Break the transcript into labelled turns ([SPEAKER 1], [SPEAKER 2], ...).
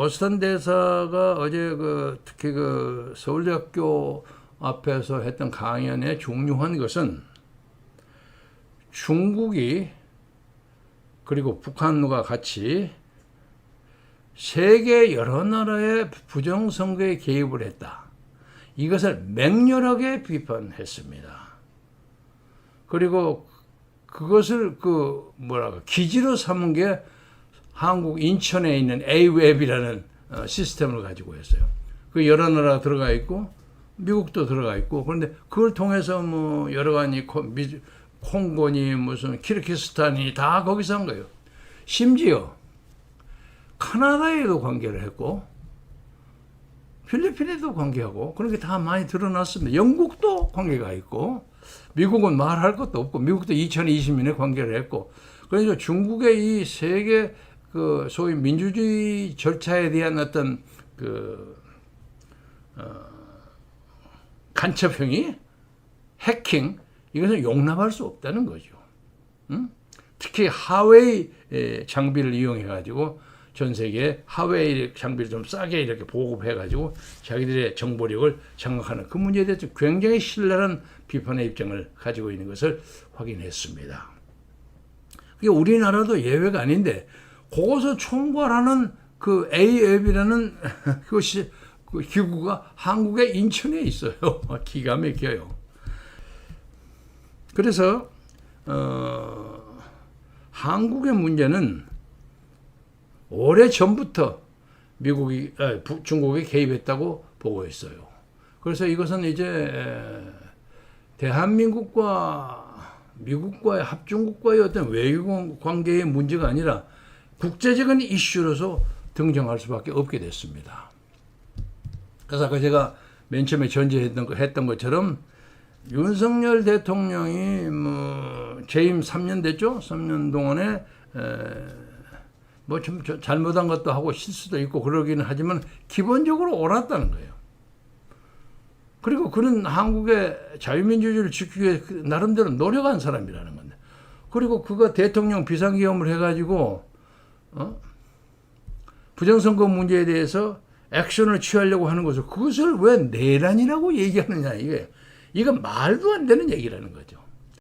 [SPEAKER 1] 머스턴 대사가 어제 그 특히 그 서울대학교 앞에서 했던 강연의 중요한 것은 중국이 그리고 북한과 같이 세계 여러 나라의 부정선거에 개입을 했다. 이것을 맹렬하게 비판했습니다. 그리고 그것을 그 뭐랄까 기지로 삼은 게 한국 인천에 있는 A웹이라는 어, 시스템을 가지고 있어요. 그 여러 나라가 들어가 있고 미국도 들어가 있고 그런데 그걸 통해서 뭐 여러 가지 콩고니 무슨 키르기스탄이 다 거기서 한 거예요. 심지어 카나다에도 관계를 했고 필리핀에도 관계하고 그런 게 다 많이 드러났습니다. 영국도 관계가 있고 미국은 말할 것도 없고 미국도 2020년에 관계를 했고 그래서 중국의 이 세계 그 소위 민주주의 절차에 대한 어떤 그 어, 간첩행위, 해킹 이것은 용납할 수 없다는 거죠. 응? 특히 하웨이 에, 장비를 이용해 가지고 전 세계에 하웨이 장비를 좀 싸게 이렇게 보급해 가지고 자기들의 정보력을 장악하는 그 문제에 대해서 굉장히 신랄한 비판의 입장을 가지고 있는 것을 확인했습니다. 그게 우리나라도 예외가 아닌데 그것을 총괄하는 그 A앱이라는 그것이 그 기구가 한국의 인천에 있어요. 기가 막혀요. 그래서 어, 한국의 문제는 오래 전부터 미국이 아, 부- 중국이 개입했다고 보고 있어요. 그래서 이것은 이제 에, 대한민국과 미국과의 합중국과의 어떤 외교 관계의 문제가 아니라 국제적인 이슈로서 등장할 수밖에 없게 됐습니다. 그래서 아까 제가 맨 처음에 전제했던 거- 했던 것처럼 윤석열 대통령이 뭐 재임 3년 됐죠? 3년 동안에 뭐 좀 잘못한 것도 하고 실수도 있고 그러기는 하지만 기본적으로 옳았다는 거예요. 그리고 그는 한국의 자유민주주의를 지키기 위해 그 나름대로 노력한 사람이라는 건데. 그리고 그가 대통령 비상기업을 해가지고 어? 부정선거 문제에 대해서 액션을 취하려고 하는 것을 그것을 왜 내란이라고 얘기하느냐 이게 이건 말도 안 되는 얘기라는 거죠.